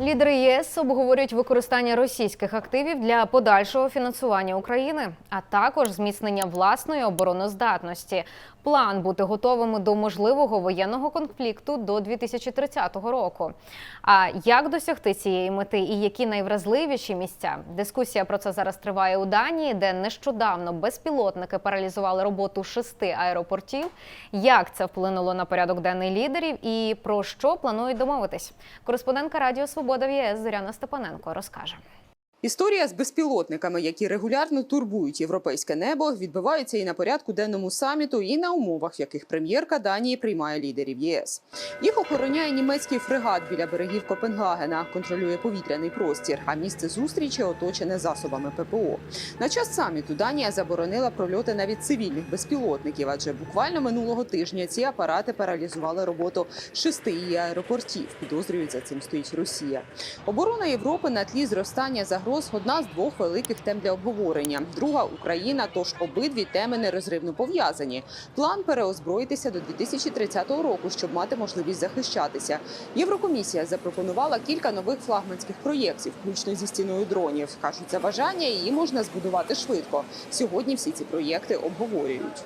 Лідери ЄС обговорюють використання російських активів для подальшого фінансування України, а також зміцнення власної обороноздатності. План бути готовими до можливого воєнного конфлікту до 2030 року. А як досягти цієї мети і які найвразливіші місця? Дискусія про це зараз триває у Данії, де нещодавно безпілотники паралізували роботу шести аеропортів. Як це вплинуло на порядок денний лідерів і про що планують домовитись? Кореспондентка Радіо Свобода в ЄС Зоряна Степаненко розкаже. Історія з безпілотниками, які регулярно турбують європейське небо, відбувається і на порядку денному саміту, і на умовах, в яких прем'єрка Данії приймає лідерів ЄС. Їх охороняє німецький фрегат біля берегів Копенгагена, контролює повітряний простір. А місце зустрічі оточене засобами ППО. На час саміту Данія заборонила прольоти навіть цивільних безпілотників, адже буквально минулого тижня ці апарати паралізували роботу шести її аеропортів. Підозрюють за цим стоїть Росія. Оборона Європи на тлі зростання загроз одна з двох великих тем для обговорення. Друга Україна. Тож обидві теми нерозривно пов'язані. План переозброїтися до 2030 року, щоб мати можливість захищатися. Єврокомісія запропонувала кілька нових флагманських проєктів, включно зі стіною дронів. кажуть, за бажання її можна збудувати швидко. Сьогодні всі ці проєкти обговорюють.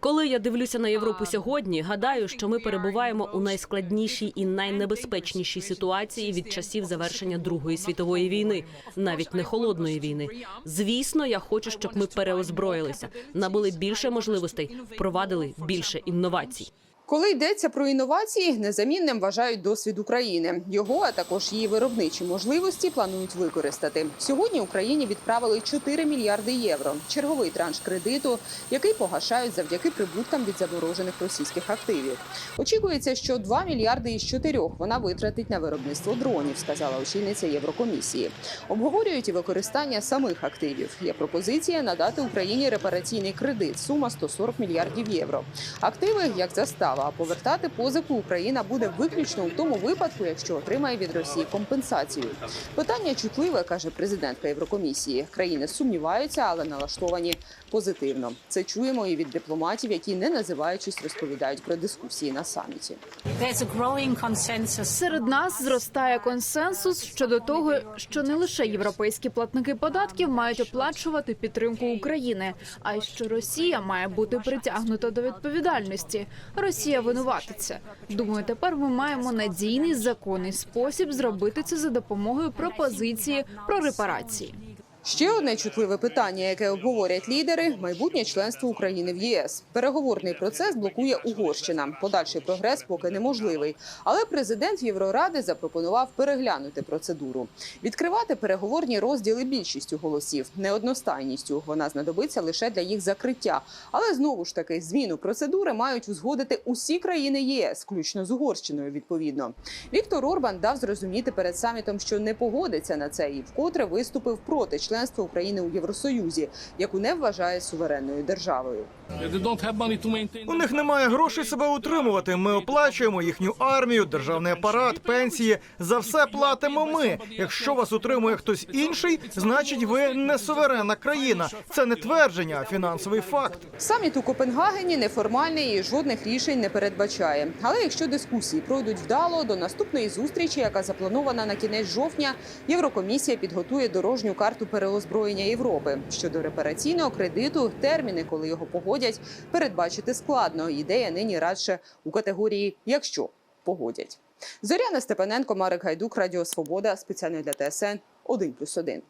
Коли я дивлюся на Європу сьогодні, гадаю, що ми перебуваємо у найскладнішій і найнебезпечнішій ситуації від часів завершення Другої світової війни, навіть не холодної війни. Звісно, я хочу, щоб ми переозброїлися, набули більше можливостей, впровадили більше інновацій. Коли йдеться про інновації, незамінним вважають досвід України. Його, а також її виробничі можливості планують використати. Сьогодні Україні відправили 4 мільярди євро. Черговий транш кредиту, який погашають завдяки прибуткам від заморожених російських активів. Очікується, що 2 мільярди із 4 вона витратить на виробництво дронів, сказала очільниця Єврокомісії. Обговорюють і використання самих активів. Є пропозиція надати Україні репараційний кредит. Сума 140 мільярдів євро. Активи як застава. А повертати позику Україна буде виключно у тому випадку, якщо отримає від Росії компенсацію. Питання чутливе, каже президентка Єврокомісії. Країни сумніваються, але налаштовані позитивно. Це чуємо і від дипломатів, які не називаючись розповідають про дискусії на саміті. Серед нас зростає консенсус щодо того, що не лише європейські платники податків мають оплачувати підтримку України, а й що Росія має бути притягнута до відповідальності. Росія винуватиться. Думаю, тепер ми маємо надійний законний спосіб зробити це за допомогою пропозиції про репарації. Ще одне чутливе питання, яке обговорять лідери майбутнє членство України в ЄС. Переговорний процес блокує Угорщина. Подальший прогрес поки неможливий. Але президент Євроради запропонував переглянути процедуру, відкривати переговорні розділи більшістю голосів, неодностайністю. Вона знадобиться лише для їх закриття. Але знову ж таки зміну процедури мають узгодити усі країни ЄС, включно з Угорщиною. Відповідно, Віктор Орбан дав зрозуміти перед самітом, що не погодиться на це і вкотре виступив проти членства України у Євросоюзі, яку не вважає суверенною державою. У них немає грошей себе утримувати. Ми оплачуємо їхню армію, державний апарат, пенсії. За все платимо ми. Якщо вас утримує хтось інший, значить ви не суверенна країна. Це не твердження, а фінансовий факт. Саміт у Копенгагені неформальний і жодних рішень не передбачає. Але якщо дискусії пройдуть вдало, до наступної зустрічі, яка запланована на кінець жовтня, Єврокомісія підготує дорожню карту переозброєння Європи. Щодо репараційного кредиту, терміни, коли його погодять, передбачити складно. Ідея нині радше у категорії якщо погодять. Зоряна Степаненко, Марик Гайдук, Радіо Свобода спеціально для ТСН 1+,1.